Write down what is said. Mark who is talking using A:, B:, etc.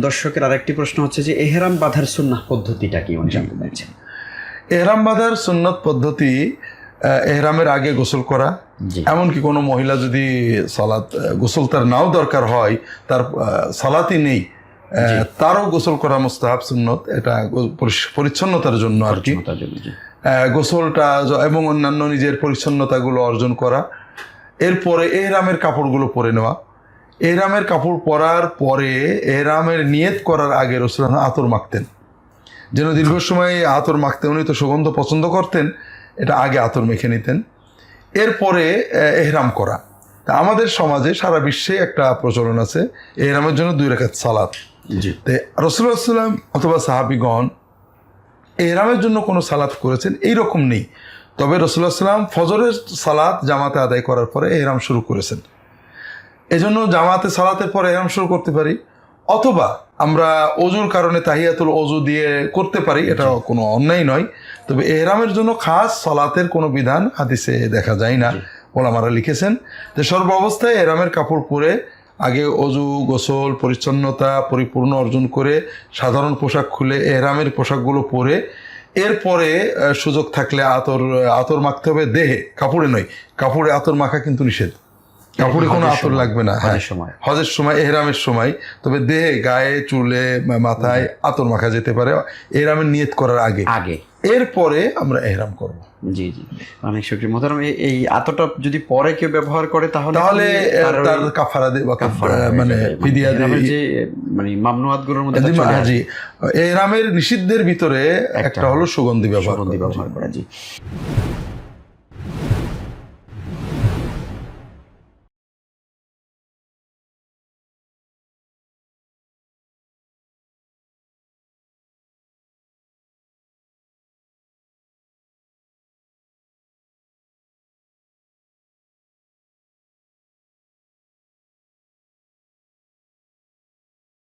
A: দর্শকের আরেকটি প্রশ্ন হচ্ছে যে এহেরাম বাঁধার সুন্নাহ পদ্ধতিটা কি উনি জানতে চাইছেন?
B: এহরাম বাঁধার সুন্নত পদ্ধতি এহরামের আগে গোসল করা এমনকি কোনো মহিলা যদি সালাত গোসল তার নাও দরকার হয় তার সালাতই নেই তারও গোসল করা মুস্তাহাব সুন্নত এটা পরিচ্ছন্নতার জন্য আর কি। গোসলটা এবং অন্যান্য নিজের পরিচ্ছন্নতাগুলো অর্জন করা এরপরে এহরামের কাপড়গুলো পরে নেওয়া এহরামের কাপড় পরার পরে এহরামের নিয়ত করার আগে রসুল আতর মাখতেন। যেন দীর্ঘ সময় আতর মাখতে উনি তো সুগন্ধ পছন্দ করতেন এটা আগে আতর মেখে নিতেন। এরপরে এহরাম করা। তা আমাদের সমাজে সারা বিশ্বে একটা প্রচলন আছে এহরামের জন্য দুই রেখাত সালাদ
A: জি।
B: তে রসুল্লাহাম অথবা সাহাবিগণ এহরামের জন্য কোনো সালাদ করেছেন এই রকম নেই। তবে রসুল্লাহ সাল্লাম ফজরের সালাদ জামাতে আদায় করার পরে এহরাম শুরু করেছেন। এজন্য জামাতে সালাতের পরে এহরাম শুরু করতে পারি। অথবা আমরা অজুর কারণে তাহিয়াতুল অজু দিয়ে করতে পারি এটা কোনো অন্যায় নয়। তবে এহরামের জন্য খাস সালাতের কোনো বিধান হাদিসে দেখা যায় না। ওলামারা লিখেছেন যে সর্ব অবস্থায় এহরামের কাপড় পরে আগে অজু গোসল পরিচ্ছন্নতা পরিপূর্ণ অর্জন করে সাধারণ পোশাক খুলে এহরামের পোশাকগুলো পরে এরপরে সুযোগ থাকলে আতর আতর মাখতে হবে দেহে। কাপড়ে নয় কাপড়ে আতর মাখা কিন্তু নিষেধ। কাপড়ে কোনো
A: হজের
B: আতর লাগবে না হ্যাঁ।
A: সময়।
B: হজের সময় এহরামের সময়। তবে দেহে গায়ে চুলে মাথায় আতর মাখা যেতে পারে। এহরামের নিয়ত করার আগে।
A: আগে।
B: এরপরে আমরা এহরাম করব।
A: জি জি। অনেক শুক্রিয়া মোহতারাম এই- আতটা যদি পরে কেউ ব্যবহার করে তাহলে
B: তাহলে
A: তার
B: কাফারা দে বা মানে
A: মানে
B: ফিদিয়া দিয়ে
A: যে মানে মামনুয়াতগুলোর মধ্যে
B: জি, হ্যাঁ। জি। এহরামের নিষিদ্ধের ভিতরে একটা হলো সুগন্ধি ব্যবহার
A: সুগন্ধি
B: করা।
A: ব্যবহার করা জি।